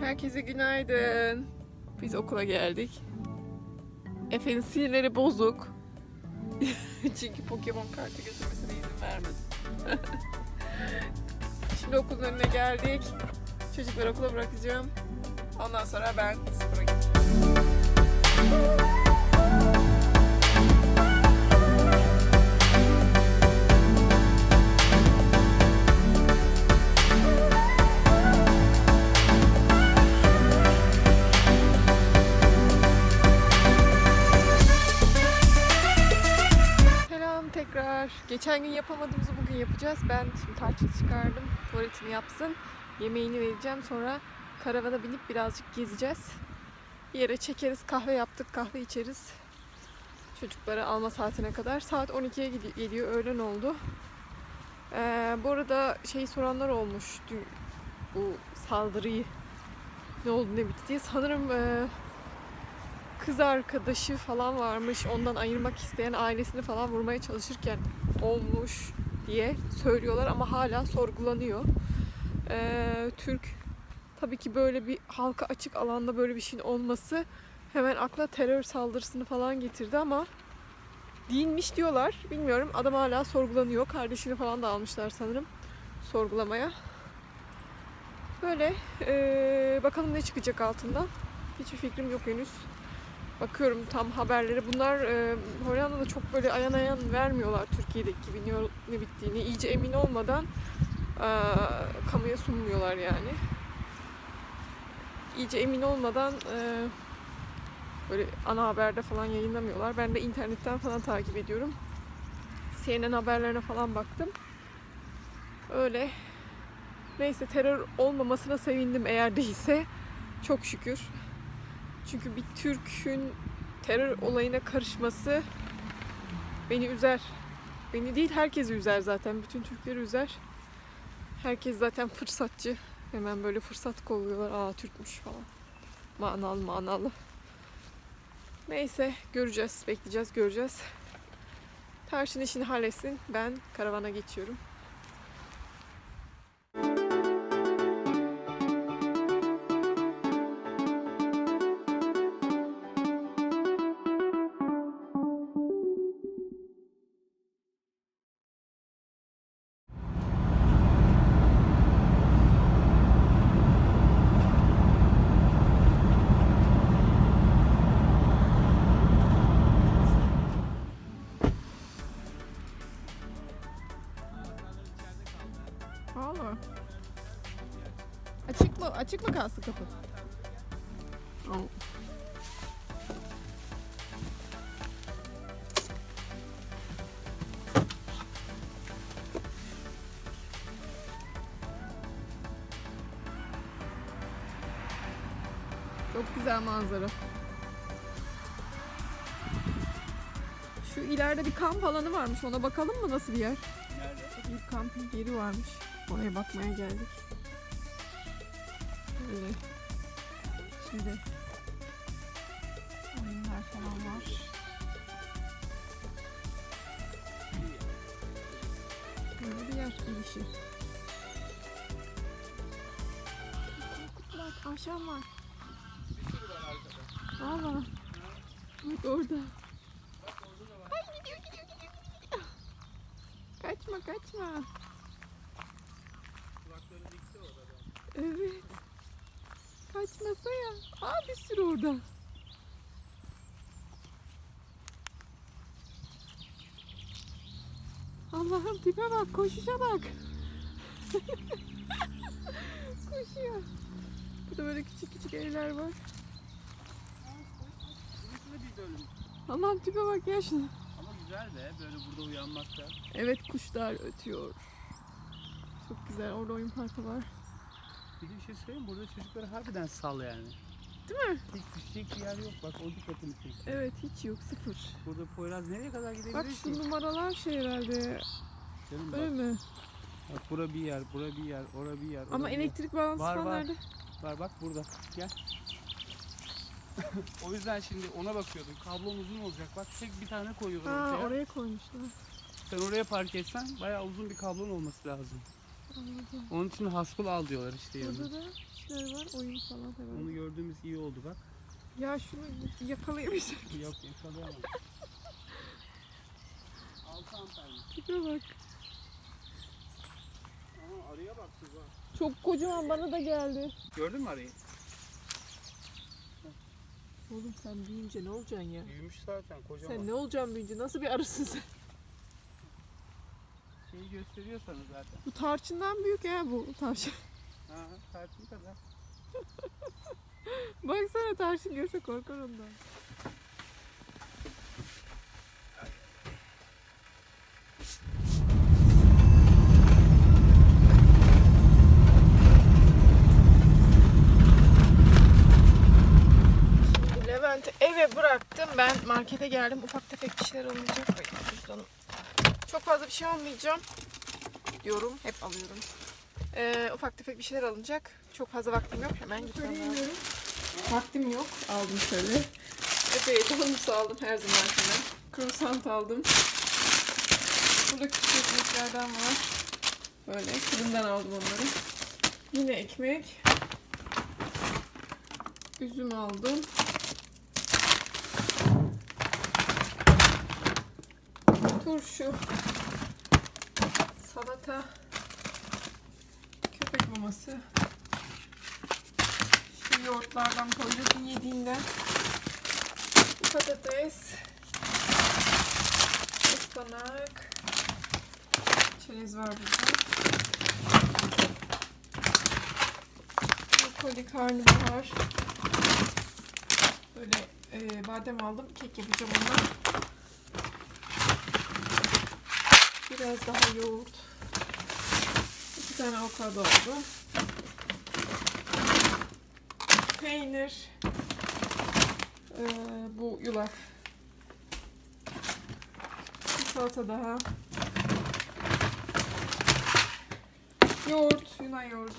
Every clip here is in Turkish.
Herkese günaydın. Biz okula geldik. Efe'nin sinirleri bozuk. Çünkü Pokemon kartı götürmesine izin vermedi. Şimdi okulun önüne geldik. Çocukları okula bırakacağım. Ondan sonra ben spora gideceğim. Geçen gün yapamadığımızı bugün yapacağız. Ben şimdi tarçın çıkardım. Tuvaletini yapsın. Yemeğini vereceğim. Sonra karavana binip birazcık gezeceğiz. Bir yere çekeriz. Kahve yaptık. Kahve içeriz. Çocukları alma saatine kadar. Saat 12'ye gidi- geliyor. Öğlen oldu. Ee, bu arada şey soranlar olmuş. Dün bu saldırıyı ne oldu ne bitti diye. Sanırım e, kız arkadaşı falan varmış. Ondan ayırmak isteyen ailesini falan vurmaya çalışırken olmuş diye söylüyorlar ama hala sorgulanıyor. Ee, Türk tabii ki böyle bir halka açık alanda böyle bir şeyin olması hemen akla terör saldırısını falan getirdi ama değilmiş diyorlar. Bilmiyorum. Adam hala sorgulanıyor. Kardeşini falan da almışlar sanırım sorgulamaya. Böyle ee, bakalım ne çıkacak altından. Hiçbir fikrim yok henüz. Bakıyorum tam haberleri. Bunlar e, Hollanda'da çok böyle ayan ayan vermiyorlar Türkiye'deki gibi ne bittiğini. İyice emin olmadan e, kamuya sunmuyorlar yani. İyice emin olmadan e, böyle ana haberde falan yayınlamıyorlar. Ben de internetten falan takip ediyorum. CNN haberlerine falan baktım. Öyle. Neyse terör olmamasına sevindim eğer değilse. Çok şükür. Çünkü bir Türk'ün terör olayına karışması beni üzer. Beni değil herkesi üzer zaten. Bütün Türkleri üzer. Herkes zaten fırsatçı. Hemen böyle fırsat kolluyorlar. Aa Türkmüş falan. Manalı manalı. Neyse göreceğiz. Bekleyeceğiz göreceğiz. Tarçın işini halletsin. Ben karavana geçiyorum. Açık mı? Kalsın kapı? Çok güzel manzara. Şu ileride bir kamp alanı varmış. Ona bakalım mı nasıl bir yer? Nerede? Bir kamping yeri varmış. Oraya bakmaya geldik. Böyle. Şimdi oyunlar falan var. Böyle bir yer girişi. Bak akşam var. Valla. Bak orada. Ay gidiyor gidiyor gidiyor gidiyor. Kaçma kaçma. Evet. Kaçmasa ya. Aa bir sürü orada. Allah'ım tipe bak, koşuşa bak. Koşuyor. Burada böyle küçük küçük evler var. Allah'ım tipe bak ya şuna. Ama güzel be böyle burada uyanmak da. Evet kuşlar ötüyor. Çok güzel. Orada oyun parkı var. Bir de bir şey söyleyeyim burada çocukları harbiden sal yani. Değil mi? Hiç düşecek bir yer yok. Bak o dikkatimi çekti. Evet hiç yok sıfır. Burada Poyraz nereye kadar gidebilir Bak ki? şu numaralar şey herhalde. Canım Öyle bak, mi? bak bura bir yer, bura bir yer, ora bir yer. ora Ama bir yer. elektrik bağlantısı Var, falan var. nerede? Var bak burada. Gel. o yüzden şimdi ona bakıyordum. Kablom uzun olacak. Bak tek bir tane koyuyorlar Ha ortaya. oraya koymuşlar. Sen oraya park etsen bayağı uzun bir kablon olması lazım. Anladım. Onun için haskul al diyorlar işte yanına. Burada da şeyler var. Oyun falan herhalde. Onu gördüğümüz iyi oldu bak. Ya şunu yakalayamayacak. Yok yakalayamam. Altı amperli. Tipe bak. Aa arıya bak Tuba. Çok kocaman bana da geldi. Gördün mü arıyı? Oğlum sen büyüyünce ne olacaksın ya? Büyümüş zaten kocaman. Sen ne olacaksın büyüyünce? Nasıl bir arısın sen? Şeyi gösteriyor sana zaten. Bu tarçından büyük ya bu tarçın. Ha tartın kadar. Baksana tarçın görse korkar ondan. Şimdi Levent'i eve bıraktım. Ben markete geldim. Ufak tefek bir şeyler alınacak. Ay, cüzdanım. Çok fazla bir şey almayacağım. Diyorum. Hep alıyorum. Ee, ufak tefek bir şeyler alınacak. Çok fazla vaktim yok. Hemen gitmem lazım. Vaktim yok. Aldım şöyle. Epey donus aldım her zamankinden. Croissant aldım. Burada küçük ekmeklerden var. Böyle fırından aldım onları. Yine ekmek. Üzüm aldım. Turşu. Salata. Köpek maması. Şu yoğurtlardan koyuyorsun yediğinden. Patates. ıspanak. Çerez var burada. Brokoli karnabahar. Böyle e, badem aldım. Kek yapacağım ondan. Biraz daha yoğurt. İki tane avokado oldu. Peynir. Ee, bu yulaf. Bir salata daha. Yoğurt, Yunan yoğurdu.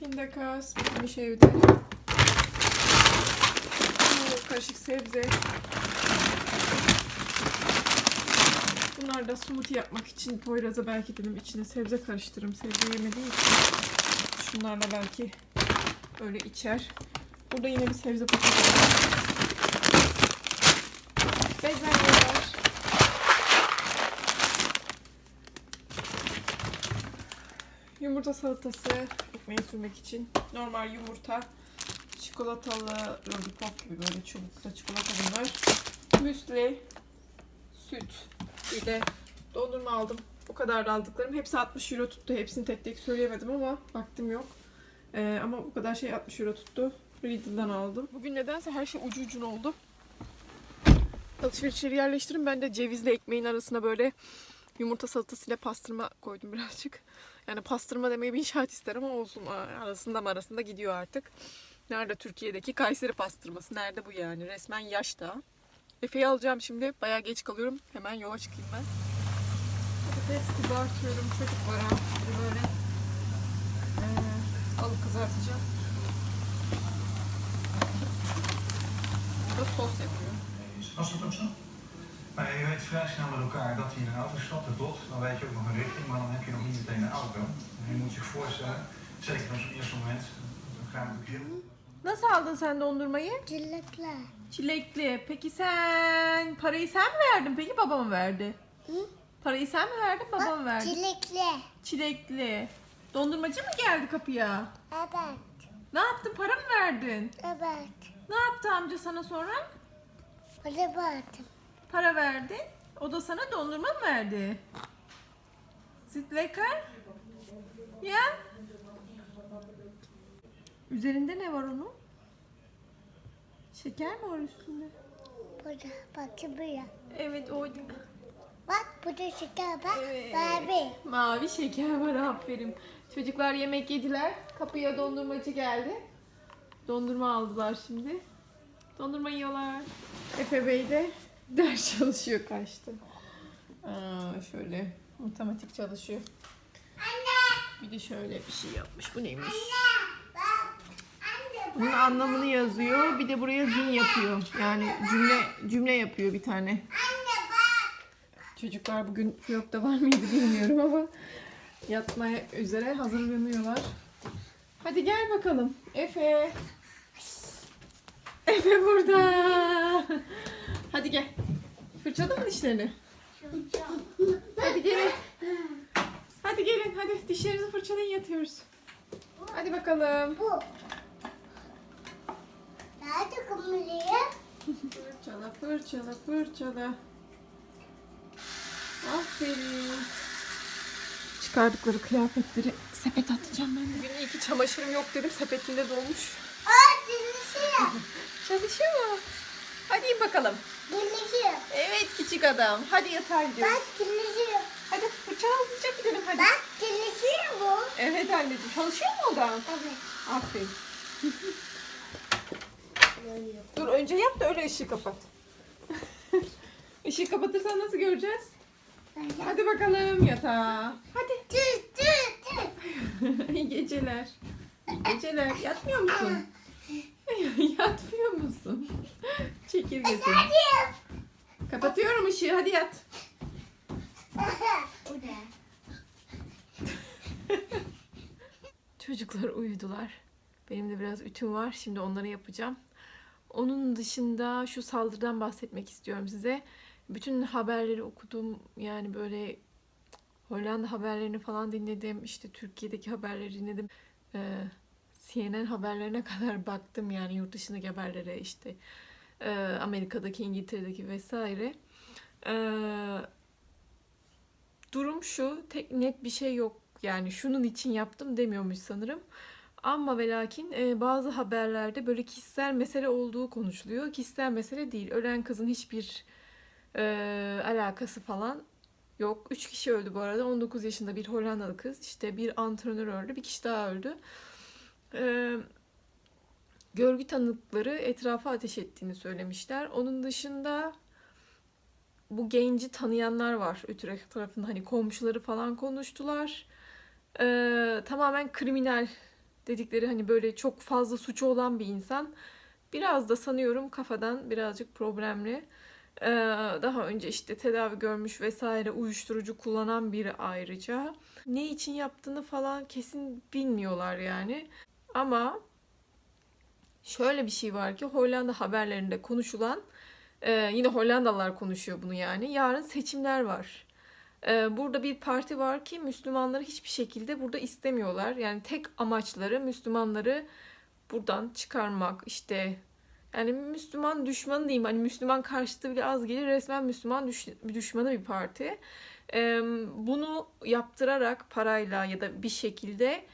Pindakas, bitmiş evde. Bu karışık sebze. Bunlar da smoothie yapmak için Poyraz'a belki dedim içine sebze karıştırırım. Sebze yemediği için. Şunlarla belki öyle içer. Burada yine bir sebze paketi var. Bezelye var. Yumurta salatası ekmeğe sürmek için. Normal yumurta. Çikolatalı lollipop gibi böyle çubukta çikolata bunlar. Müsli. Süt. De dondurma aldım. Bu kadar da aldıklarım. Hepsi 60 euro tuttu. Hepsini tek tek söyleyemedim ama vaktim yok. Ee, ama bu kadar şey 60 euro tuttu. Lidl'dan aldım. Bugün nedense her şey ucu ucuna oldu. Alışverişleri yerleştirin. Ben de cevizle ekmeğin arasına böyle yumurta salatasıyla pastırma koydum birazcık. Yani pastırma demeyi bir inşaat ister ama olsun. Arasında mı arasında gidiyor artık. Nerede Türkiye'deki Kayseri pastırması? Nerede bu yani? Resmen yaş da. Efe'yi alacağım şimdi. Bayağı geç kalıyorum. Hemen yola çıkayım ben. Patates kızartıyorum. Çocuk var ha. Bir de Böyle ee, alıp kızartacağım. Burada sos yapıyor. Was dat ook zo? Maar je weet vrij snel met elkaar dat hij in een auto stapt, het dot, dan weet je ook nog een richting, maar dan heb je nog niet meteen een auto. En je moet zich voorstellen, zeker op zo'n eerste moment, dan gaan we natuurlijk heel Nasıl aldın sen dondurmayı? Cıllıkla. Çilekli. Peki sen parayı sen mi verdin? Peki babam mı verdi? Hı? Parayı sen mi verdin babam mı verdi? Çilekli. Çilekli. Dondurmacı mı geldi kapıya? Evet. Ne yaptın? Para mı verdin? Evet. Ne yaptı amca sana sonra? Hadi baktım. Para verdin. O da sana dondurma mı verdi? Sit lecker? Ya? Üzerinde ne var onun? Şeker mi var üstünde? Burada. Bak buraya. Evet o Bak burada şeker bak. Evet. Barbie. mavi şeker var aferin. Çocuklar yemek yediler. Kapıya dondurmacı geldi. Dondurma aldılar şimdi. Dondurma yiyorlar. Efe Bey de ders çalışıyor kaçtı. Aa, şöyle matematik çalışıyor. Bir de şöyle bir şey yapmış. Bu neymiş? Bunun anlamını yazıyor. Bir de buraya zin yapıyor. Yani cümle cümle yapıyor bir tane. Çocuklar bugün vlogda var mıydı bilmiyorum ama yatmaya üzere hazırlanıyorlar. Hadi gel bakalım. Efe. Efe burada. Hadi gel. Fırçaladın mı dişlerini? Hadi gelin. Hadi gelin. Hadi dişlerinizi fırçalayın yatıyoruz. Hadi bakalım. Bu. Nerede kumluya? Fırçala, fırçala. Aferin. Çıkardıkları kıyafetleri sepet atacağım ben de. Bugün iyi ki çamaşırım yok dedim. Sepetinde dolmuş. Aa dinlişiyor. Çalışıyor mu? Hadi in bakalım. Dinlişiyor. Evet küçük adam. Hadi yatağa gidiyoruz. Bak dinlişiyor. Hadi fırçala hızlıca gidelim hadi. Bak dinlişiyor bu. Evet anneciğim. Çalışıyor mu o da? Evet. Aferin. Dur önce yap da öyle ışığı kapat. Işığı kapatırsan nasıl göreceğiz? Hadi bakalım yatağa. Hadi. İyi geceler. İyi geceler. Yatmıyor musun? Yatmıyor musun? Çekirge seni. Hadi. Kapatıyorum ışığı. Hadi yat. Çocuklar uyudular. Benim de biraz ütüm var. Şimdi onları yapacağım. Onun dışında şu saldırıdan bahsetmek istiyorum size. Bütün haberleri okudum. Yani böyle Hollanda haberlerini falan dinledim. İşte Türkiye'deki haberleri dinledim. Ee, CNN haberlerine kadar baktım yani yurt dışındaki haberlere işte e, Amerika'daki, İngiltere'deki vesaire. Ee, durum şu, tek net bir şey yok. Yani şunun için yaptım demiyormuş sanırım. Ama ve lakin e, bazı haberlerde böyle kişisel mesele olduğu konuşuluyor. Kişisel mesele değil. Ölen kızın hiçbir e, alakası falan yok. Üç kişi öldü bu arada. 19 yaşında bir Hollandalı kız. İşte bir antrenör öldü. Bir kişi daha öldü. E, görgü tanıkları etrafa ateş ettiğini söylemişler. Onun dışında bu genci tanıyanlar var Utrecht tarafında. Hani komşuları falan konuştular. E, tamamen kriminal dedikleri hani böyle çok fazla suçu olan bir insan. Biraz da sanıyorum kafadan birazcık problemli. Ee, daha önce işte tedavi görmüş vesaire uyuşturucu kullanan biri ayrıca. Ne için yaptığını falan kesin bilmiyorlar yani. Ama şöyle bir şey var ki Hollanda haberlerinde konuşulan e, yine Hollandalılar konuşuyor bunu yani. Yarın seçimler var. Ee, Burada bir parti var ki Müslümanları hiçbir şekilde burada istemiyorlar. Yani tek amaçları Müslümanları buradan çıkarmak. İşte yani Müslüman düşmanı diyeyim. Hani Müslüman karşıtı bile az gelir. Resmen Müslüman düş- düşmanı bir parti. Ee, Bunu yaptırarak parayla ya da bir şekilde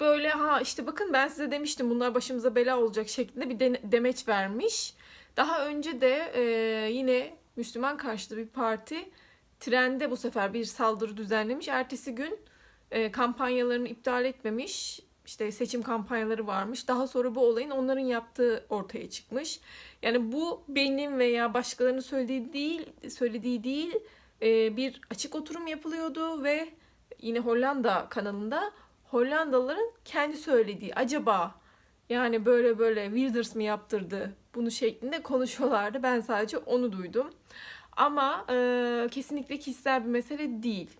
böyle ha işte bakın ben size demiştim bunlar başımıza bela olacak şeklinde bir de- demeç vermiş. Daha önce de e, yine Müslüman karşıtı bir parti trende bu sefer bir saldırı düzenlemiş. Ertesi gün e, kampanyalarını iptal etmemiş. İşte seçim kampanyaları varmış. Daha sonra bu olayın onların yaptığı ortaya çıkmış. Yani bu benim veya başkalarının söylediği değil, söylediği değil e, bir açık oturum yapılıyordu ve yine Hollanda kanalında Hollandalıların kendi söylediği acaba yani böyle böyle Wilders mi yaptırdı bunu şeklinde konuşuyorlardı. Ben sadece onu duydum. Ama e, kesinlikle kişisel bir mesele değil.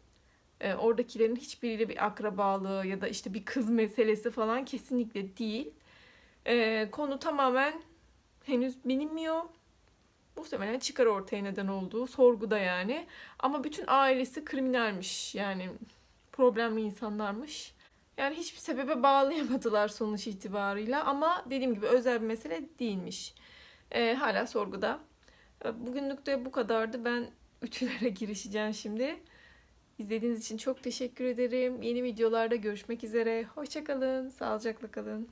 E, oradakilerin hiçbiriyle bir akrabalığı ya da işte bir kız meselesi falan kesinlikle değil. E, konu tamamen henüz bilinmiyor. Muhtemelen çıkar ortaya neden olduğu sorguda yani. Ama bütün ailesi kriminalmiş yani problemli insanlarmış. Yani hiçbir sebebe bağlayamadılar sonuç itibarıyla ama dediğim gibi özel bir mesele değilmiş. Ee, hala sorguda. Bugünlük de bu kadardı. Ben ütülere girişeceğim şimdi. İzlediğiniz için çok teşekkür ederim. Yeni videolarda görüşmek üzere. Hoşçakalın. Sağlıcakla kalın.